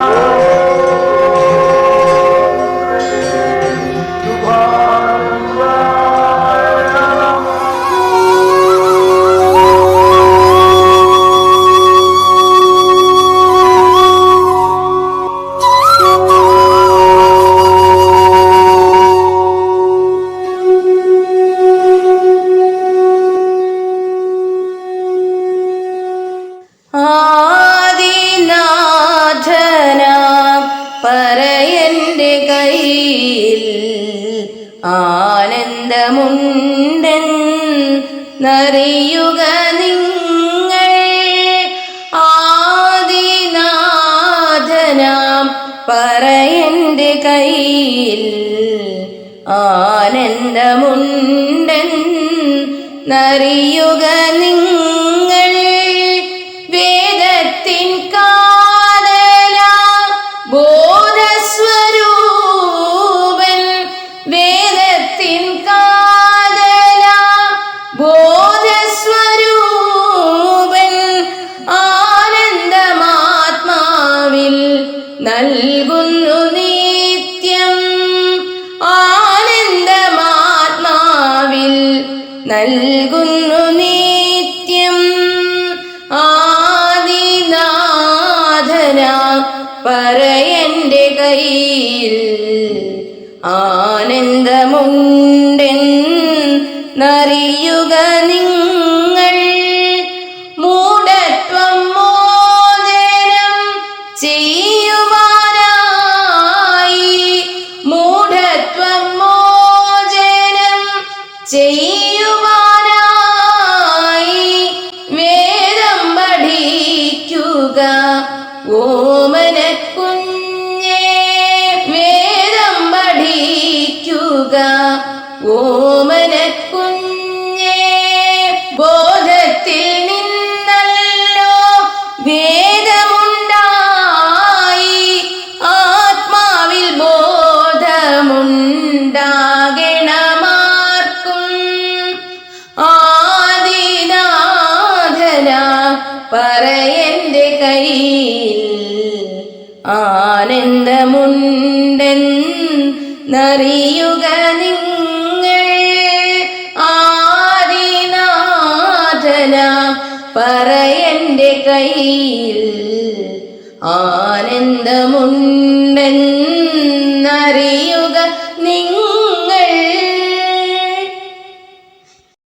Oh! ആദിനാഥനാം പറയന്റെ കയ്യിൽ ആനന്ദമുണ്ടെന്നറിയുക നിങ്ങൾ ആദിനാഥനാം പറയന്റെ കയ്യിൽ ആനന്ദമുണ്ടെന്നറിയുക നിങ്ങൾ വേദത്തിൻ കാതല ആനന്ദമാത്മാവിൽ നൽകുന്നു നിത്യം. ആനന്ദമാത്മാവിൽ നൽകുന്നു നിത്യം. ആദിനാഥന പറയന്റെ കയ്യിൽ ആനന്ദമുണ്ടെന്നറിയുക പഠിക്കുക ഓമന കുഞ്ഞേ ബോധത്തിൽ നിന്നല്ലോ വേദമുണ്ടായി ആത്മാവിൽ ബോധമുണ്ടാകണമാർക്കും. ആദിനാഥന പറയന്റെ കയ്യിൽ ആനന്ദമുണ്ടെന്നറിയുക കയ്യിൽ ആനന്ദമുണ്ടെന്നറിയ